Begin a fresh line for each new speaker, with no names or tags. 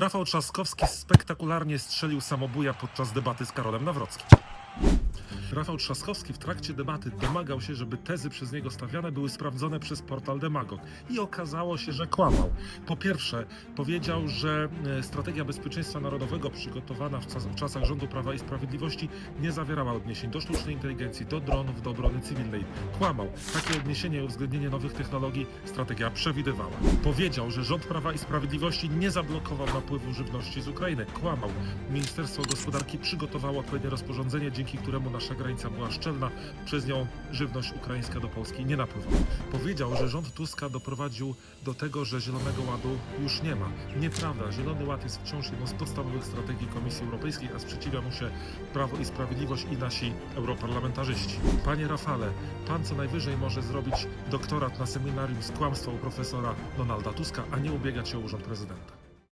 Rafał Trzaskowski spektakularnie strzelił samobuja podczas debaty z Karolem Nawrockim. Rafał Trzaskowski w trakcie debaty domagał się, żeby tezy przez niego stawiane były sprawdzone przez portal Demagog. I okazało się, że kłamał. Po pierwsze, powiedział, że e, strategia bezpieczeństwa narodowego przygotowana w, czas, w czasach rządu Prawa i Sprawiedliwości nie zawierała odniesień do sztucznej inteligencji, do dronów, do obrony cywilnej. Kłamał. Takie odniesienie i uwzględnienie nowych technologii strategia przewidywała. Powiedział, że rząd Prawa i Sprawiedliwości nie zablokował napływu żywności z Ukrainy. Kłamał. Ministerstwo Gospodarki przygotowało odpowiednie rozporządzenie, dzięki któremu nasza granica była szczelna, przez nią żywność ukraińska do Polski nie napływała. Powiedział, że rząd Tuska doprowadził do tego, że Zielonego Ładu już nie ma. Nieprawda, Zielony Ład jest wciąż jedną z podstawowych strategii Komisji Europejskiej, a sprzeciwia mu się Prawo i Sprawiedliwość i nasi europarlamentarzyści. Panie Rafale, pan co najwyżej może zrobić doktorat na seminarium z kłamstwa u profesora Donalda Tuska, a nie ubiegać się o urząd prezydenta.